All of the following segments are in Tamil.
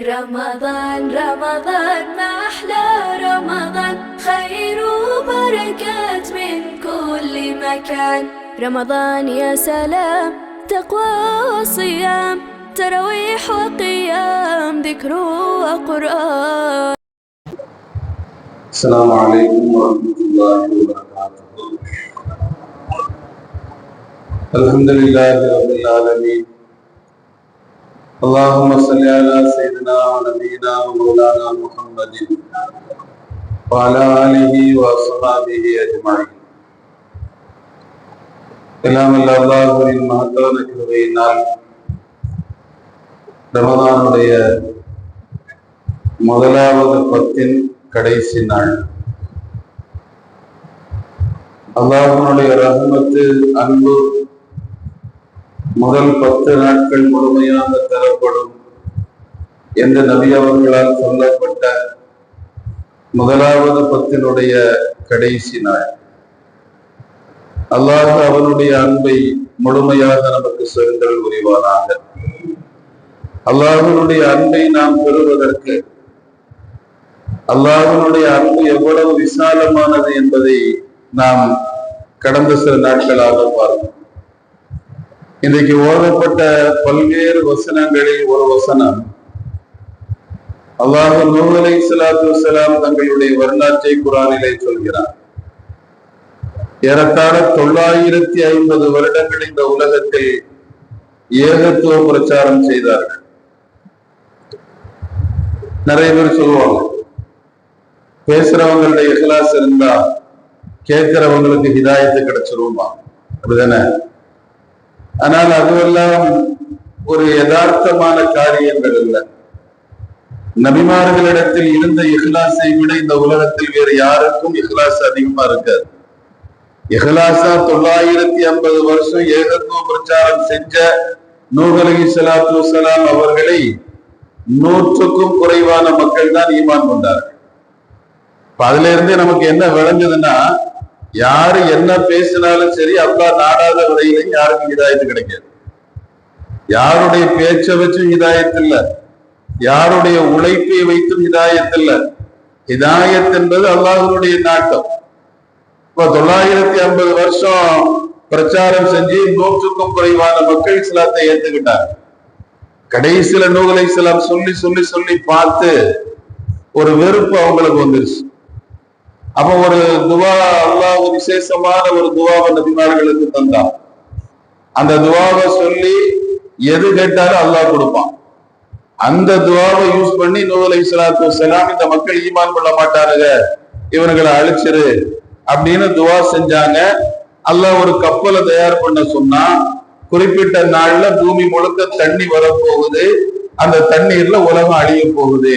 رمضان رمضان ما أحلى رمضان. خير وبركات من كل مكان. رمضان يا سلام تقوى وصيام. تراويح وقيام ذكر وقرآن. السلام عليكم ورحمة الله وبركاته. الحمد لله رب العالمين. اللهم صل على سيدنا ونبينا ومولانا محمد وعلى آله وصحبه أجمعين எல்லாம் அல்ல அல்லாஹுவின் மகத்தான கிருபையினால் ரமதானுடைய முதலாவது பத்தின் கடைசி நாள் அல்லாஹனுடைய ரஹமத்து அன்பு முதல் பத்து நாட்கள் முழுமையாக தரப்படும் என்று நபி அவர்களால் சொல்லப்பட்ட முதலாவது பத்தினுடைய கடைசி நாள். அல்லாஹ் அவனுடைய அன்பை முழுமையாக நமக்கு செலுத்தல் உரிவானாக அல்லாஹனுடைய அன்பை நாம் பெறுவதற்கு அல்லாஹனுடைய அன்பு எவ்வளவு விசாலமானது என்பதை நாம் கடந்த சில நாட்களாக பார்த்தோம் இன்றைக்கு ஓதப்பட்ட பல்வேறு வசனங்களில் ஒரு வசனம். அல்லாஹ் நூல் அலை சலாத்து வசலாம் தங்களுடைய வரலாற்றை குரானிலே சொல்கிறார். ஏறத்தாழ தொள்ளாயிரத்தி ஐம்பது வருடங்கள் இந்த உலகத்தில் ஏகத்துவ பிரச்சாரம் செய்தார்கள். நிறைய பேர் சொல்லுவாங்க பேசுறவங்களுடைய இஹ்லாஸ் இருந்தா கேட்கிறவங்களுக்கு ஹிதாயத்து கிடைச்சிருமா அப்படிதானே? ஆனால் அதுவெல்லாம் ஒரு யதார்த்தமான காரியங்கள் அல்ல. நபிமார்களிடத்தில் இருந்த இஹ்லாஸை விட இந்த உலகத்தில் வேறு யாருக்கும் இஹ்லாஸ் அதிகமா இருக்காது. இஹ்லாசா தொள்ளாயிரத்தி ஐம்பது வருஷம் ஏகத்துவ பிரச்சாரம் செஞ்ச நூகலகி சலாத்து வசலாம் அவர்களை நூற்றுக்கும் குறைவான மக்கள் தான் ஈமான் கொண்டார்கள். அதுல இருந்தே நமக்கு என்ன விளைஞ்சதுன்னா யாரு என்ன பேசினாலும் சரி அல்லா நாடாத வரையிலையும் யாருக்கும் இதாயத்து கிடைக்காது. யாருடைய பேச்சை வச்சும் இதாயத்து இல்லை. யாருடைய உழைப்பை வைத்தும் இதாயத்து இல்லை. இதாயத் என்பது அல்லாஹனுடைய நாட்டம். இப்ப தொள்ளாயிரத்தி ஐம்பது வருஷம் பிரச்சாரம் செஞ்சு நூற்றுக்கும் குறைவான மக்கள் இஸ்லாத்தை ஏத்துக்கிட்டாங்க. கடைசியில நூகலை இஸ்லாம் சொல்லி சொல்லி சொல்லி பார்த்து ஒரு வெறுப்பு அவங்களுக்கு வந்துருச்சு. அப்ப ஒரு துவா அல்லாஹ் விசேஷமான ஒரு துவாவை நபிமார்களுக்கு தந்தான் அந்த துவாவை சொல்லி எது கேட்டாலும் அல்லாஹ் கொடுப்பான். அந்த துவாவை யூஸ் பண்ணி நூலை சலாத்து வலாம் இந்த மக்கள் ஈமான் கொள்ள மாட்டாருங்க இவனுங்களை அழிச்சிரு அப்படின்னு துவா செஞ்சாங்க. அல்லாஹ் ஒரு கப்பலை தயார் பண்ண சொன்னா குறிப்பிட்ட நாள்ல பூமி முழுக்க தண்ணி வரப்போகுது. அந்த தண்ணீர்ல உலகம் அழிய போகுது.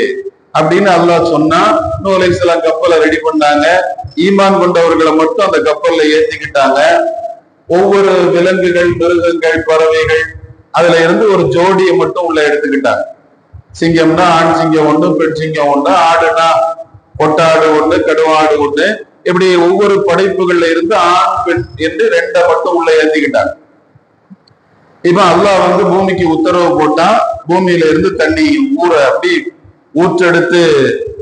அப்படின்னு அல்லாஹ் சொன்னா நூலை கப்பலை ரெடி பண்ணாங்க. ஈமான் கொண்டவர்களை மட்டும் அந்த கப்பல்ல ஏத்திக்கிட்டாங்க. ஒவ்வொரு விலங்குகள் மிருகங்கள் பறவைகள் அதுல இருந்து ஒரு ஜோடியை மட்டும் உள்ள எடுத்துக்கிட்டாங்க. சிங்கம்னா ஆண் சிங்கம் ஒண்ணு பெண் சிங்கம் ஒண்ணு ஆடுனா கொட்டாடு ஒண்ணு கடுவாடு ஒண்ணு. இப்படி ஒவ்வொரு படைப்புகள்ல இருந்து ஆண் பெண் என்று ரெண்டை மட்டும் உள்ள ஏத்திக்கிட்டாங்க. இப்ப அல்லாஹ் வந்து பூமிக்கு உத்தரவு போட்டா பூமியில இருந்து தண்ணி ஊற அப்படி ஊற்றெடுத்து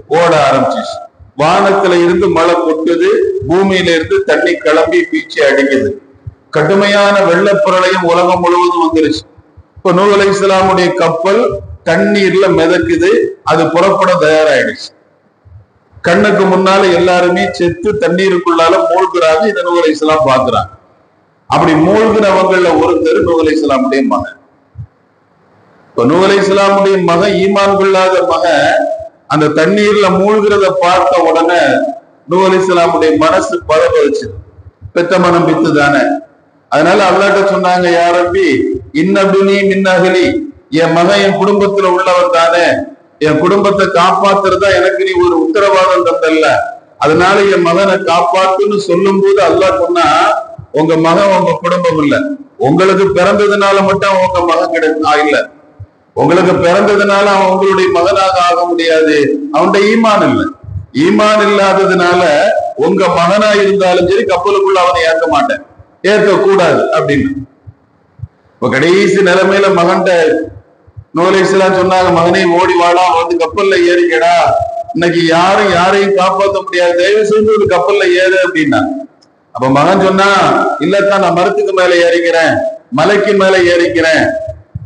ஓட ஆரம்பிச்சிச்சு. வானத்துல இருந்து மழை கொட்டுது பூமியில இருந்து தண்ணி கிளம்பி பீச்சி அடிக்குது. கடுமையான வெள்ளப்புரளையும் உலகம் முழுவதும் வந்துருச்சு. இப்ப நூல் அலை இஸ்லாமுடைய கப்பல் தண்ணீர்ல மிதக்குது அது புறப்பட தயாராயிடுச்சு. கண்ணுக்கு முன்னால எல்லாருமே செத்து தண்ணீருக்குள்ளால மூழ்கிறாங்க இதை நூல் அலை இஸ்லாம் பாக்குறாங்க அப்படி மூழ்கிறவங்கள ஒருத்தர் நூல் அலை இஸ்லாமுடைய மகன். இப்ப நூலை இஸ்லாமுடைய மகன் ஈமான் கொள்ளாத மகன் அந்த தண்ணீர்ல மூழ்கிறத பார்த்த உடனே நூல் இஸ்லாமுடைய மனசு பதவச்சு பெத்த மனம் பித்து தானே அதனால அல்லாட்ட சொன்னாங்க யாரப்பி இன்னபுனி மின்னகலி என் மகன் என் குடும்பத்துல உள்ளவன் தானே. என் குடும்பத்தை காப்பாத்துறதா எனக்கு நீ ஒரு உத்தரவாதம் தந்தல்ல. அதனால என் மகனை காப்பாத்துன்னு சொல்லும் போது அல்லாஹ் சொன்னா உங்க மகன் உங்க குடும்பம் இல்ல. உங்களுக்கு பிறந்ததுனால மட்டும் உங்க மகன் கிடை இல்ல. உங்களுக்கு பிறந்ததுனால அவன் உங்களுடைய மகனாக ஆக முடியாது. அவன்கிட்ட ஈமான் இல்லை. ஈமான் இல்லாததுனால உங்க மகனா இருந்தாலும் சரி கப்பலுக்குள்ள அவனை ஏற்க மாட்டேன். ஏற்க கூடாது அப்படின்னு. இப்ப கடைசி நிலைமையில மகன்கிட்ட நூலேஸ்லாம் சொன்னாங்க மகனே ஓடி வாடா வந்து கப்பல்ல ஏறிக்கடா இன்னைக்கு யாரும் யாரையும் காப்பாற்ற முடியாது. தயவு செஞ்சு ஒரு கப்பல்ல ஏறு அப்படின்னா. அப்ப மகன் சொன்னா இல்லத்தான் நான் மரத்துக்கு மேல ஏறிக்கிறேன். மலைக்கு மேல ஏறிக்கிறேன்.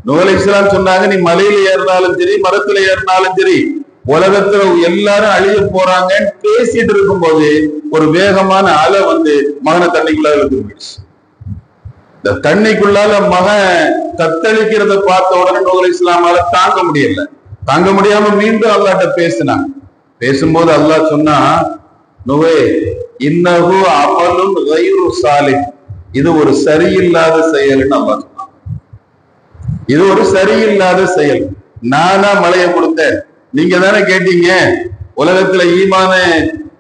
நூல் இஸ்லாம் சொன்னாங்க நீ மலையில ஏறினாலும் சரி மரத்துல ஏறினாலும் சரி உலகத்துல எல்லாரும் அழிய போறாங்கன்னு பேசிட்டு இருக்கும்போது ஒரு வேகமான அலை வந்து மகனை தண்ணிக்குள்ள இழுத்து போயிடுச்சு. இந்த தண்ணிக்குள்ளால மகன் தத்தளிக்கிறத பார்த்த உடனே நோகல் இஸ்லாமால தாங்க முடியல. தாங்க முடியாம மீண்டும் அல்லாட்ட பேசினாங்க. பேசும்போது அல்லாஹ் சொன்னா நுவே இன்னகு அமலும் கயிறு இது ஒரு சரியில்லாத செயல்னு அல்லாஹ் இது ஒரு சரியில்லாத செயல். நானா மழையை கொடுத்தேன். நீங்க தானே கேட்டீங்க? உலகத்துல ஈமான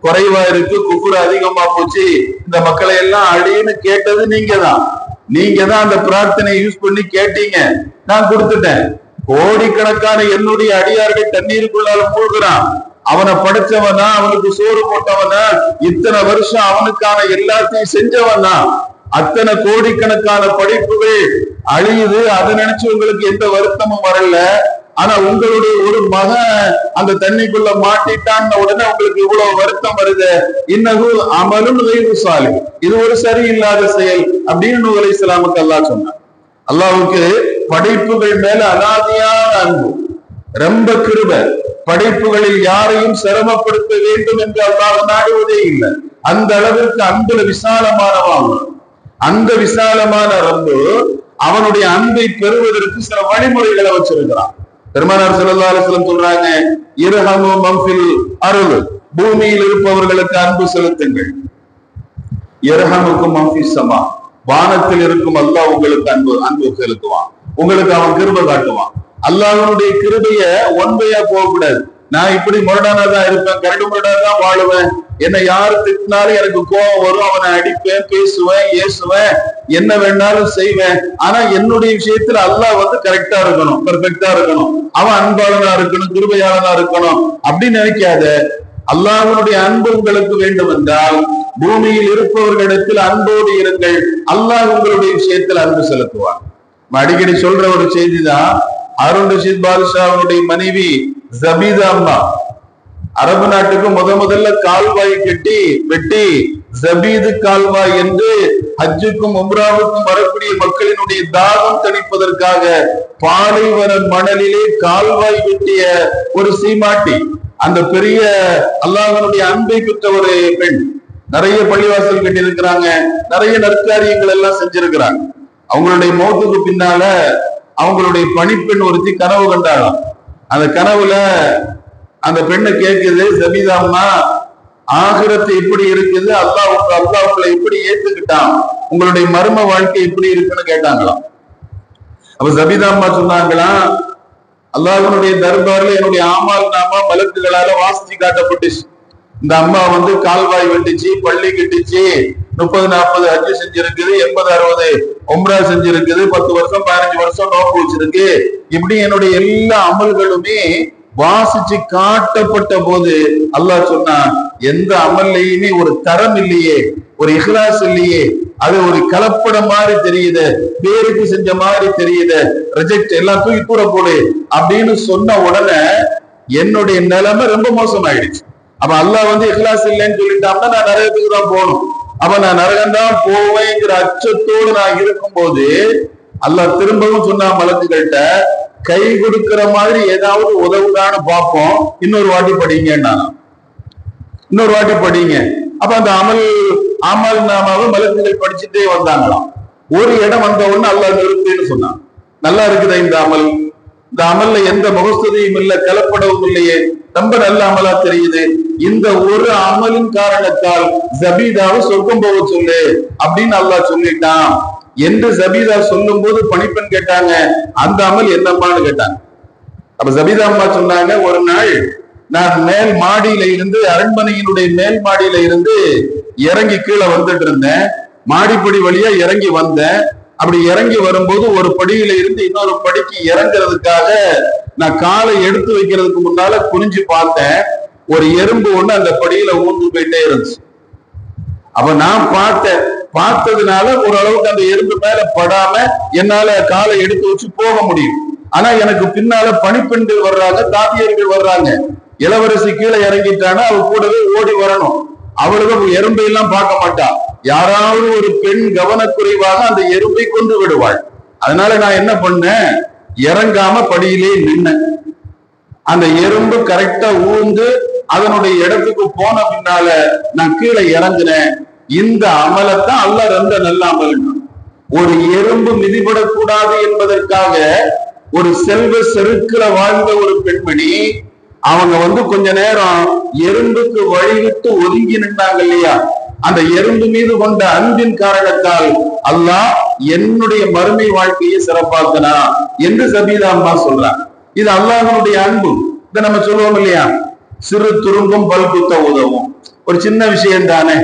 குறைவா இருக்கு குப்புற அதிகமா போச்சு. இந்த மக்களை எல்லாம் அழின்னு கேட்டது நீங்க தான். நீங்க தான் அந்த பிரார்த்தனை யூஸ் பண்ணி கேட்டீங்க. நான் கொடுத்துட்டேன். கோடிக்கணக்கான என்னுடைய அடியார்கள் தண்ணீருக்குள்ளால மூழ்கிறான். அவனை படைச்சவனா அவனுக்கு சோறு போட்டவனா இத்தனை வருஷம் அவனுக்கான எல்லாத்தையும் செஞ்சவனா அத்தனை கோடிக்கணக்கான படிப்புகள் அழியுது. அதை நினைச்சு உங்களுக்கு எந்த வருத்தமும் வரல. ஆனா உங்களுடைய ஒரு மகன் அந்த தண்ணிக்குள்ள மாட்டிட்டான்னு உடனே உங்களுக்கு இவ்வளவு வருத்தம் வருது. இன்னகு அமலும் சாலி இது ஒரு சரியில்லாத செயல் அப்படின்னு நூலை இஸ்லாமுக்கு அல்லாஹ் சொன்னார் அல்லாவுக்கு படைப்புகள் மேல அனாதியான அன்பு ரொம்ப கிருப. படைப்புகளில் யாரையும் சிரமப்படுத்த வேண்டும் என்று அல்லாஹ் நாடுவதே இல்லை. அந்த அளவிற்கு அன்புல விசாலமானவான். அந்த விசாலமான ரம்பு அவனுடைய அன்பை பெறுவதற்கு சில வழிமுறைகளை வச்சிருக்கிறான். பெருமானார் ஸல்லல்லாஹு அலைஹி சொல்றாங்க இரஹமு மம்ஃபில் அருள். பூமியில் இருப்பவர்களுக்கு அன்பு செலுத்துங்கள். இரஹமுக்கும் மம்ஃபி சமா. வானத்தில் இருக்கும் அல்லாஹ் உங்களுக்கு அன்பு அன்பு செலுத்துவான். உங்களுக்கு அவன் கிருபை காட்டுவான். அல்லாஹனுடைய கிருபைய ஒன்பையா போகக்கூடாது. நான் இப்படி முரடானதான் இருப்பேன் கரடு முரடாதான் வாழுவேன். என்னை யாரு திட்டினாலும் எனக்கு கோபம் வரும். அவனை அடிப்பேன் பேசுவேன் ஏசுவேன். என்ன வேணாலும் செய்வேன். ஆனா என்னுடைய விஷயத்துல அல்லாஹ் வந்து கரெக்டா இருக்கணும் பெர்ஃபெக்டா இருக்கணும். அவன் அன்பாளனா இருக்கணும் கிருபையாளனா இருக்கணும். அப்படின்னு நினைக்காத. அல்லாஹனுடைய அன்பு உங்களுக்கு வேண்டும் என்றால் பூமியில் இருப்பவர்களிடத்தில் அன்போடு இருங்கள். அல்லாஹ் உங்களுடைய விஷயத்தில் அன்பு செலுத்துவார் அடிக்கடி சொல்ற ஒரு செய்திதான் அருண் ரஷீத் பாதுஷாவுடைய மனைவி ஜபீதா அம்மா. அரபு நாட்டுக்கு முத முதல்ல கால்வாய் கட்டி வெட்டி ஜபீது கால்வாய் என்று ஹஜ்ஜுக்கும் உம்ராவுக்கும் வரக்கூடிய மக்களினுடைய தாகம் தணிப்பதற்காக பாலைவன மணலிலே கால்வாய் வெட்டிய ஒரு சீமாட்டி அந்த பெரிய அல்லாஹனுடைய அன்பை பெற்ற ஒரு பெண். நிறைய பள்ளிவாசல் கட்டி இருக்கிறாங்க நிறைய நற்காரியங்கள் எல்லாம் செஞ்சிருக்கிறாங்க. அவங்களுடைய மௌத்துக்கு பின்னால அவங்களுடைய பணிப்பெண் ஒருத்தி கனவு கண்டாளாம். அந்த கனவுல அந்த பெண்ணை கேட்குது ஜபீதா அம்மா ஆகிரத்து இப்படி இருக்குது அல்லாஹ் உங்க அல்லாஹ் உங்களை இப்படி ஏத்துக்கிட்டான். உங்களுடைய மர்ம வாழ்க்கை இப்படி இருக்குன்னு கேட்டாங்களாம். அப்ப சபிதாம்மா அம்மா சொன்னாங்களாம் அல்லாஹனுடைய தர்பார்ல என்னுடைய ஆமால் நாமா மலக்குகளால வாசிச்சு காட்டப்பட்டுச்சு. இந்த அம்மா வந்து கால்வாய் வெட்டுச்சு பள்ளி கட்டுச்சு. முப்பது நாற்பது அஞ்சு செஞ்சிருக்குது எண்பது அறுபது ஒம்ரா செஞ்சிருக்குது பத்து வருஷம் பதினஞ்சு வருஷம் நோக்கு வச்சிருக்கு. இப்படி என்னுடைய எல்லா அமல்களுமே வாசிச்சு காட்டப்பட்ட போது அல்லாஹ் சொன்னா எந்த அமல்லையுமே ஒரு தரம் இல்லையே ஒரு இஹ்லாஸ் இல்லையே அது ஒரு கலப்படம் மாதிரி தெரியுது பேருக்கு செஞ்ச மாதிரி தெரியுது ரிஜெக்ட் எல்லாம் தூக்கி கூட போடு அப்படின்னு சொன்ன உடனே என்னுடைய நிலைமை ரொம்ப மோசமாயிடுச்சு. அப்ப அல்லாஹ் வந்து இஹ்லாஸ் இல்லைன்னு சொல்லிட்டாங்கன்னா நான் நிறைய பேருக்கு தான் போகணும். அப்ப நான் நரகந்தான் போவேங்கிற அச்சத்தோடு நான் இருக்கும்போது அல்ல திரும்பவும் சொன்னா மலக்குகள்கிட்ட கை கொடுக்கிற மாதிரி ஏதாவது உதவுதான்னு பார்ப்போம். இன்னொரு வாட்டி படிங்கன்னா இன்னொரு வாட்டி படிங்க. அப்ப அந்த அமல் அமல் நாமாவும் மலக்குகள் படிச்சுட்டே வந்தாங்களாம். ஒரு இடம் வந்த உடனே அல்ல நிறுத்துன்னு சொன்னான். நல்லா இருக்குதா இந்த அமல். இந்த அமல்ல எந்த முகஸ்துதியும் இல்ல கலப்படவும் இல்லையே. ரொம்ப நல்ல அமலா தெரியுது. இந்த ஒரு அமலின் காரணத்தால் ஜபீதாவை சொர்க்கம் போக சொல்லு அப்படின்னு அல்லாஹ் சொல்லிட்டான். என்று ஜபீதா சொல்லும் போது பணிப்பெண் கேட்டாங்க. அந்த அமல் என்னம்மான்னு கேட்டாங்க. அப்ப ஜபீதா அம்மா சொன்னாங்க ஒரு நாள் நான் மேல் மாடியில இருந்து அரண்மனையினுடைய மேல் மாடியில இருந்து இறங்கி கீழே வந்துட்டு இருந்தேன். மாடிப்படி வழியா இறங்கி வந்தேன். அப்படி இறங்கி வரும்போது ஒரு படியில இருந்து இன்னொரு படிக்கு இறங்குறதுக்காக நான் காலை எடுத்து வைக்கிறதுக்கு முன்னால குனிஞ்சு பார்த்தேன் ஒரு எறும்பு ஒண்ணு அந்த படியில ஊந்து போயிட்டே இருந்துச்சு. அப்ப நான் பார்த்தேன் பார்த்ததுனால ஓரளவுக்கு அந்த எறும்பு மேல படாம என்னால காலை எடுத்து வச்சு போக முடியும். ஆனா எனக்கு பின்னால பணிப்பெண்கள் வர்றாங்க தாதியர்கள் வர்றாங்க. இளவரசி கீழே இறங்கிட்டானா அவ கூடவே ஓடி வரணும். அவளுக்கு எறும்பை எல்லாம் பார்க்க மாட்டா. யாராவது ஒரு பெண் கவனக்குறைவாக அந்த எறும்பை கொண்டு விடுவாள். அதனால நான் என்ன பண்ணேன்? இறங்காம படியிலே நின்ன. அந்த எறும்பு கரெக்டா ஊந்து அதனுடைய இடத்துக்கு போன பின்னால நான் கீழே இறங்குனேன். இந்த அமலத்தான் அல்ல ரெண்ட நல்ல அமல் ஒரு எறும்பு மிதிபடக்கூடாது என்பதற்காக ஒரு செல்வ செருக்கிற வாழ்ந்த ஒரு பெண்மணி அவங்க வந்து கொஞ்ச நேரம் எறும்புக்கு வழிவிட்டு ஒதுங்கி நின்றாங்க இல்லையா? அந்த எறும்பு மீது கொண்ட அன்பின் காரணத்தால் அல்லாஹ் என்னுடைய மறுமை வாழ்க்கையை சிறப்பாக்குனா என்று சபீதா அம்மா சொல்றான் இது அல்லாஹனுடைய அன்பு. இதை நம்ம சொல்லுவோம் இல்லையா? சிறு துரும்பும் பல்குத்த உதவும். ஒரு சின்ன விஷயம் தானே?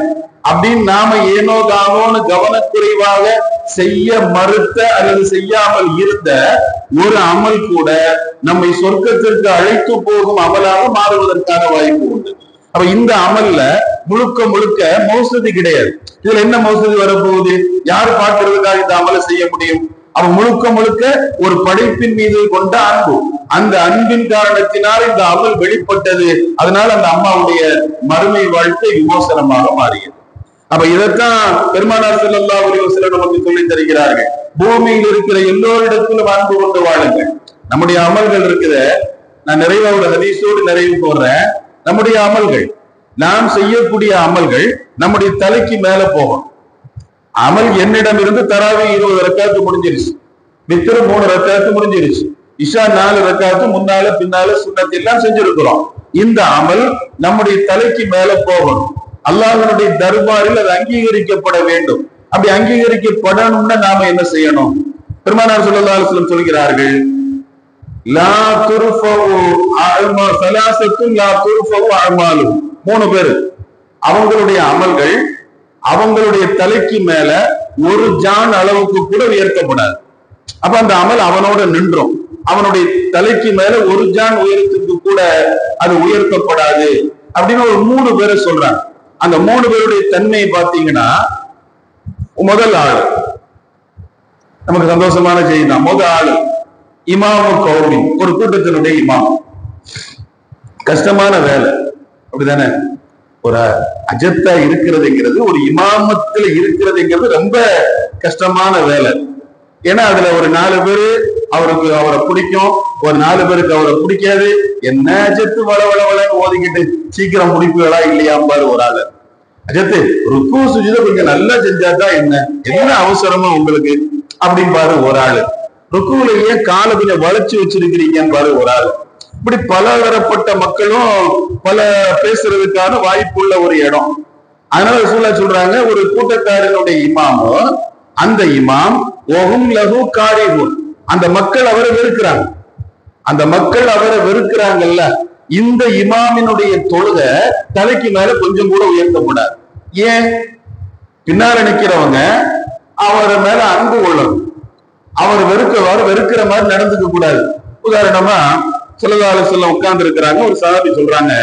அப்படின்னு நாம ஏனோ தானோன்னு கவனக்குறைவாக செய்ய மறுத்த அல்லது செய்யாமல் இருந்த ஒரு அமல் கூட நம்மை சொர்க்கத்திற்கு அழைத்து போகும் அமலாக மாறுவதற்கான வாய்ப்பு உண்டு. அப்ப இந்த அமல்ல முழுக்க முழுக்க மௌசதி கிடையாது. இதுல என்ன மௌசதி வரப்போகுது? யாரு பார்க்கறதுக்காக இந்த அமலை செய்ய முடியும்? அவன் முழுக்க முழுக்க ஒரு படைப்பின் மீது கொண்ட அன்பு. அந்த அன்பின் காரணத்தினால் இந்த அமல் வெளிப்பட்டது. அதனால அந்த அம்மாவுடைய மறுமை வாழ்க்கை விமோசனமாக மாறியது. அப்ப இதைத்தான் பெருமானார் செல்லல்லா ஒரு சில நமக்கு சொல்லி தருகிறார்கள். பூமியில் இருக்கிற எல்லோரிடத்திலும் அன்பு கொண்டு வாழுங்கள். நம்முடைய அமல்கள் இருக்குத. நான் நிறைவா ஒரு ஹதீஸோடு நிறைவு போடுறேன். நம்முடைய அமல்கள். நாம் செய்யக்கூடிய அமல்கள் நம்முடைய தலைக்கு மேல போகும். அமல் என்னிடம் இருந்து தராவி இருபது ரக்காத்து முடிஞ்சிருச்சு. மித்திரம் மூணு ரக்காத்து முடிஞ்சிருச்சு. இஷா நாலு ரக்காத்து முன்னால பின்னால சுண்ணத்து எல்லாம் செஞ்சிருக்கிறோம். இந்த அமல் நம்முடைய தலைக்கு மேல போகணும் அல்லாஹனுடைய தர்பாரில் அது அங்கீகரிக்கப்பட வேண்டும். அப்படி அங்கீகரிக்கப்படணும்னா நாம என்ன செய்யணும்? பெருமானார் சொல்லலாம் சொல்கிறார்கள் மூணு பேரு. அவங்களுடைய அமல்கள் அவங்களுடைய தலைக்கு மேல ஒரு ஜான் அளவுக்கு கூட உயர்த்தப்படாது. அப்ப அந்த அமல் அவனோட நின்றும். அவனுடைய தலைக்கு மேல ஒரு ஜான் உயரத்துக்கு கூட அது உயர்த்தப்படாது அப்படின்னு ஒரு மூணு பேரை சொல்றாங்க. அந்த மூணு பேருடைய தன்மையை பார்த்தீங்கன்னா முதல் ஆள். நமக்கு சந்தோஷமான செய்தி தான். முதல் ஆள். இமாமு கௌமி ஒரு கூட்டத்தினுடைய இமாம். கஷ்டமான வேலை. அப்படிதானே? ஒரு அஜத்தா இருக்கிறதுங்கிறது ஒரு இமாமத்துல இருக்கிறதுங்கிறது ரொம்ப கஷ்டமான வேலை. ஏன்னா அதுல ஒரு நாலு பேரு அவருக்கு அவரை பிடிக்கும் ஒரு நாலு பேருக்கு அவரை பிடிக்காது. என்ன அஜத்து வள வள வளன்னு ஓதிக்கிட்டு சீக்கிரம் முடிப்புகளா இல்லையாம்பாரு ஒரு ஆளு. அஜத்து ருக்கு சுஜித கொஞ்சம் நல்லா செஞ்சாதான் என்ன? என்ன அவசரமா உங்களுக்கு? அப்படின்னு பாரு ஒரு ஆளு. ருக்குவிலேயே ஏன் காலை வளைச்சு வச்சிருக்கிறீங்கன்னு பாரு ஒரு ஆளு. இப்படி பலதரப்பட்ட மக்களும் பல பேசுறதுக்கான வாய்ப்புள்ள ஒரு இடம். அதனால சூழல சொல்றாங்க ஒரு கூட்டத்தாரனுடைய இமாமோ அந்த இமாம் ஒகும் லகு காரிகுன் அந்த மக்கள் அவரை வெறுக்கிறாங்க. அந்த மக்கள் அவரை வெறுக்கிறாங்கல்ல. இந்த இமாமினுடைய தொழுகை தலைக்கு மேல கொஞ்சம் கூட உயர்த்தப்படாது ஏன்? பின்னால நிக்கிறவங்க அவரை மேல அன்பு கொள்ளணும். அவர் வெறுக்கவாறு வெறுக்கிற மாதிரி நடந்துக்க கூடாது. உதாரணமா சிலதால சில உட்கார்ந்து இருக்கிறாங்க ஒரு சாதி சொல்றாங்க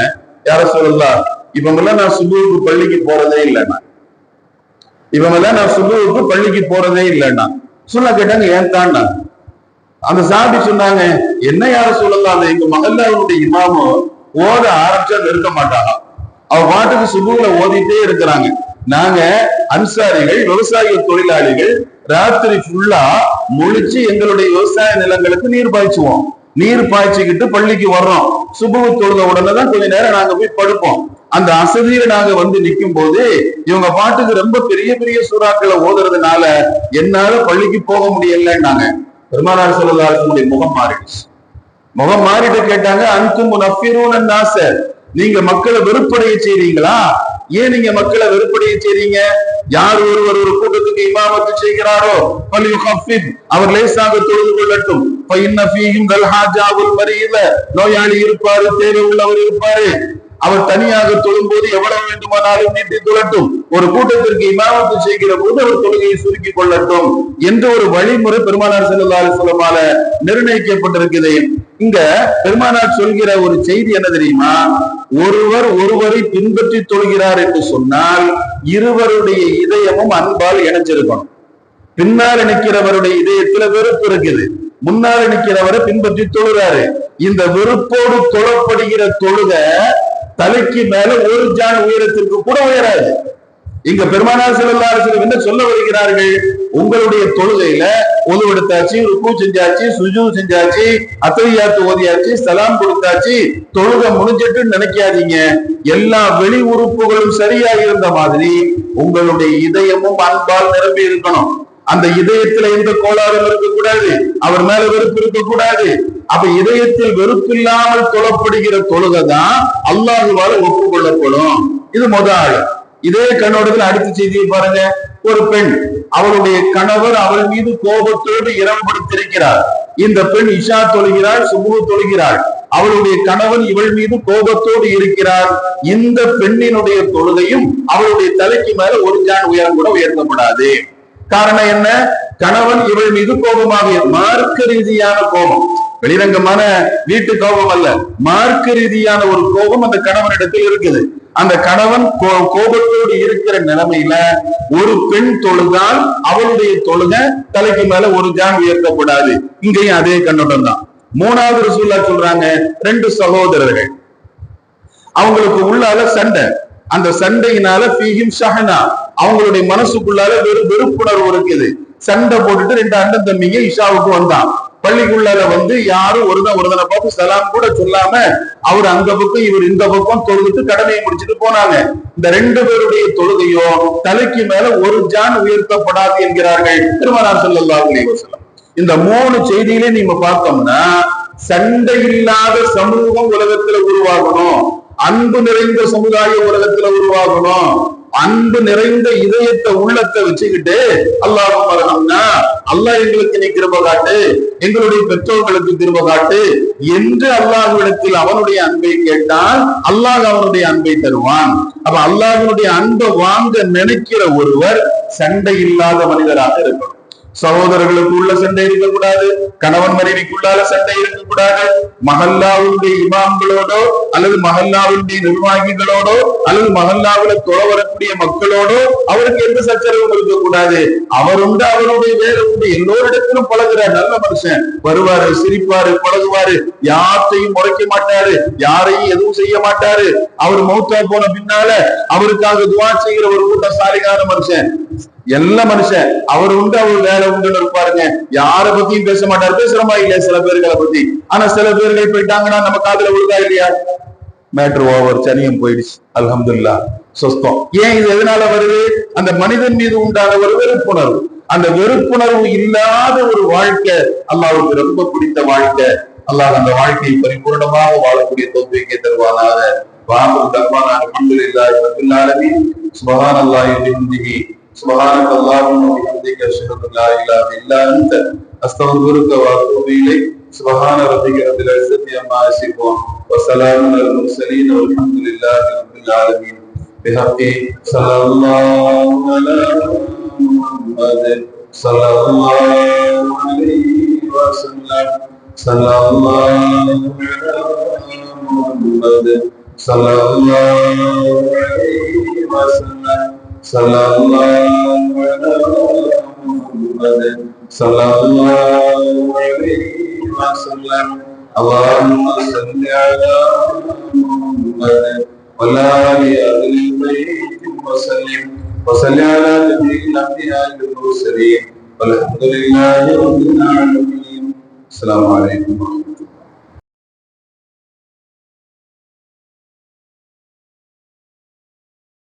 யார சொல்லலாம் இவங்கெல்லாம் நான் சுபுவுக்கு பள்ளிக்கு போறதே இல்லைன்னா இவங்கெல்லாம் நான் சுபுவுக்கு பள்ளிக்கு போறதே இல்லைன்னா சொல்ல கேட்டாங்க ஏன் தான்னா அந்த சாபி சொன்னாங்க என்ன யார சொல்லலாம் அந்த எங்க மகல்லாவுடைய இமாமோ ஓத ஆரம்பிச்சா நிறுத்த மாட்டாங்க அவ பாட்டுக்கு சுபுல ஓதிட்டே இருக்கிறாங்க. நாங்க அன்சாரிகள் விவசாய தொழிலாளிகள் ராத்திரி ஃபுல்லா முழிச்சு எங்களுடைய விவசாய நிலங்களுக்கு நீர் பாய்ச்சுவோம். நீர் பாய்ச்சிக்கிட்டு பள்ளிக்கு வர்றோம். சுபுவு தொழுத உடனே தான் கொஞ்ச நேரம் நாங்க போய் படுப்போம். அந்த அசதியில நாங்க வந்து நிக்கும் போது இவங்க பாட்டுக்கு ரொம்ப பெரிய பெரிய சூறாக்களை ஓதுறதுனால என்னால பள்ளிக்கு போக முடியலன்னாங்க. பெருமானார் சொல்லலாருடைய முகம் மாறிடுச்சு. முகம் மாறிட்டு கேட்டாங்க அன்கும் நஃபிரூன் ஆசை நீங்க மக்களை வெறுப்படைய செய்றீங்களா? ஏன் நீங்க மக்களை வெறுப்படைய செய்றீங்க? யார் ஒருவர் ஒரு கூட்டத்துக்கு இமாமத்து செய்கிறாரோ பலி அவர் லேசாக தொழுது கொள்ளட்டும். பையன்ன ஃபீஹிம் கல் ஹாஜாவுல் நோயாளி இருப்பாரு தேவை உள்ளவர் இருப்பாரு. அவர் தனியாக தொழும்போது எவ்வளவு வேண்டுமானாலும் நீட்டி தொழட்டும் ஒரு கூட்டத்திற்கு இமாமத்து செய்கிற போது அவர் தொழுகையை சுருக்கிக் கொள்ளட்டும் என்ற ஒரு வழிமுறை பெருமானார் செல்லா சொல்லமால நிர்ணயிக்கப்பட்டிருக்குது இங்க பெருமானார் சொல்கிற ஒரு செய்தி என்ன தெரியுமா? ஒருவர் ஒருவரை பின்பற்றி தொழுகிறார் என்று சொன்னால் இருவருடைய இதயமும் அன்பால் இணைஞ்சிருக்கணும் பின்னால் நிற்கிறவருடைய இதயத்துல வெறுப்பு இருக்குது. முன்னால நிற்கிறவரை பின்பற்றி தொழுறாரு இந்த வெறுப்போடு தொழப்படுகிற தொழுக தலைக்கு மேல ஒரு ஜான் உயரத்திற்கு கூட உயராது. இங்க பெருமானார் செல்லல்லாரு என்ன சொல்ல வருகிறார்கள்? உங்களுடைய தொழுகையில ஒதுவெடுத்தாச்சு ருக்கு செஞ்சாச்சு சுஜு செஞ்சாச்சு அத்தையாத்து ஓதியாச்சு சலாம் கொடுத்தாச்சு தொழுகை முடிஞ்சிட்டு நினைக்காதீங்க. எல்லா வெளி உறுப்புகளும் சரியா இருந்த மாதிரி உங்களுடைய இதயமும் அன்பால் நிரம்பி இருக்கணும். அந்த இதயத்துல எந்த கோளாறும் இருக்கக்கூடாது. அவர் மேல வெறுப்பு இருக்கக்கூடாது. அப்ப இதயத்தில் வெறுப்பில்லாமல் தொழப்படுகிற தொழுகை தான் அல்லாஹுவால ஒப்புக்கொள்ளப்படும். இது முதல் இதே கண்ணோட்டத்தில் அடுத்த செய்தியை பாருங்க. ஒரு பெண் அவளுடைய கணவர் அவள் மீது கோபத்தோடு இரம்படுத்திருக்கிறார் இந்த பெண் இஷா தொழுகிறாள் சுபு தொழுகிறாள். அவளுடைய கணவன் இவள் மீது கோபத்தோடு இருக்கிறார். இந்த பெண்ணினுடைய தொழுகையும் அவளுடைய தலைக்கு மேல ஒரு ஜான் உயரம் கூட உயர்த்தப்படாது. காரணம் என்ன? கணவன் இவள் மீது கோபமாக மார்க்க ரீதியான கோபம். வெளிரங்கமான வீட்டு கோபம் அல்ல. மார்க்க ரீதியான ஒரு கோபம் அந்த கணவனிடத்தில் இருக்குது. அந்த கணவன் கோ- கோபத்தோடு இருக்கிற நிலைமையில ஒரு பெண் தொழுதால் அவளுடைய தொழுகை தலைக்கு மேல ஒரு ஜான் உயர்த்தப்படாது. இங்கேயும் அதே கண்ணோட்டம் தான். மூணாவது ரசூல்லா சொல்றாங்க ரெண்டு சகோதரர்கள். அவங்களுக்கு உள்ளால சண்டை. அந்த சண்டையினால பீஹிம் ஷஹனா. அவங்களுடைய மனசுக்குள்ளால வெறும் வெறுப்புணர்வு இருக்குது. சண்டை போட்டுட்டு ரெண்டு அண்ணன் தம்பிங்க இஷாவுக்கு வந்தான். பள்ளிக்குள்ளால வந்து யாரும் ஒருதன் ஒருதனை பார்த்து சலாம் கூட சொல்லாம அவர் அந்த பக்கம் இவர் இந்த பக்கம் தொழுதுட்டு கடமையை முடிச்சுட்டு போனாங்க. இந்த ரெண்டு பேருடைய தொழுகையோ தலைக்கு மேல ஒரு ஜான் உயர்த்தப்படாது என்கிறார்கள் திருமணம் ஸல்லல்லாஹு இந்த மூணு செய்தியிலே நீங்க பார்த்தோம்னா சண்டை இல்லாத சமூகம் உலகத்துல உருவாகணும். அன்பு நிறைந்த சமுதாய உலகத்துல உருவாகணும். அன்பு நிறைந்த இதயத்தை உள்ளத்தை வச்சுக்கிட்டு அல்லாஹ் வரணும்னா அல்லாஹ் எங்களுக்கு நீ கிருப காட்டு எங்களுடைய பெற்றோர்களுக்கு கிருப காட்டு என்று அல்லாஹ்விடத்தில் அவனுடைய அன்பை கேட்டால் அல்லாஹ் அவனுடைய அன்பை தருவான். அப்ப அல்லாஹனுடைய அன்பை வாங்க நினைக்கிற ஒருவர் சண்டை இல்லாத மனிதராக இருக்கணும். சகோதரர்களுக்கு உள்ள சண்டை இருக்கக்கூடாது கணவன் மனைவிக்குள்ளால சண்டை இருக்கக்கூடாது. மஹல்லாவுடைய இமாம்களோடோ அல்லது மஹல்லாவுடைய நிர்வாகிகளோடோ அல்லது மஹல்லாவுல தொலை வரக்கூடிய மக்களோடோ அவருக்கு எந்த சச்சரவும் இருக்கக்கூடாது. அவர் உண்டு அவருடைய வேலை உண்டு. எல்லோரிடத்திலும் பழகிறார் நல்ல மனுஷன். வருவாரு சிரிப்பாரு பழகுவாரு. யார்த்தையும் முறைக்க மாட்டாரு. யாரையும் எதுவும் செய்ய மாட்டாரு. அவர் மௌத்தா போன பின்னால அவருக்காக துவா செய்கிற ஒரு கூட்டம் சாலிகான மனுஷன். எல்லா மனுஷன் அவர் உண்டு அவர் வேலை உண்டுன்னு இருப்பாருங்க யார பத்தியும் பேச மாட்டாரு. பேசுறமா இல்லையா சில பேர்களை பத்தி. ஆனா சில பேர்கள் போயிட்டாங்கன்னா நம்ம காதுல விழுதா இல்லையா? மேட்ரு ஓவர் சனியம் போயிடுச்சு. அலமதுல்லா சொஸ்தம். ஏன் இது எதனால வருது? அந்த மனிதன் மீது உண்டான ஒரு வெறுப்புணர்வு. அந்த வெறுப்புணர்வு இல்லாத ஒரு வாழ்க்கை அல்லாவுக்கு ரொம்ப பிடித்த வாழ்க்கை. அல்லாஹ் அந்த வாழ்க்கையை பரிபூர்ணமாக வாழக்கூடிய தோல்விக்கே தருவானாக. வாங்கும் தருவானாக அல்ஹம்துலில்லாஹி இல்லாத சுபகான் அல்லாஹ் سبحانك اللهم وبحمدك أشهد أن لا إله إلا أنت أستغفرك وأتوب إليك. سبحان ربك رب العزة عما يصفون وسلام على المرسلين والحمد لله رب العالمين. بحق صلى الله على محمد صلى الله عليه وسلم. صلى الله على محمد صلى الله عليه وسلم. صلى الله على محمد صلى الله عليه وسلم اللهم صل على محمد وعلى آل أهل البيت وسلم وصل على جميع الأنبياء والمرسلين والحمد لله رب العالمين السلام عليكم ورحمة الله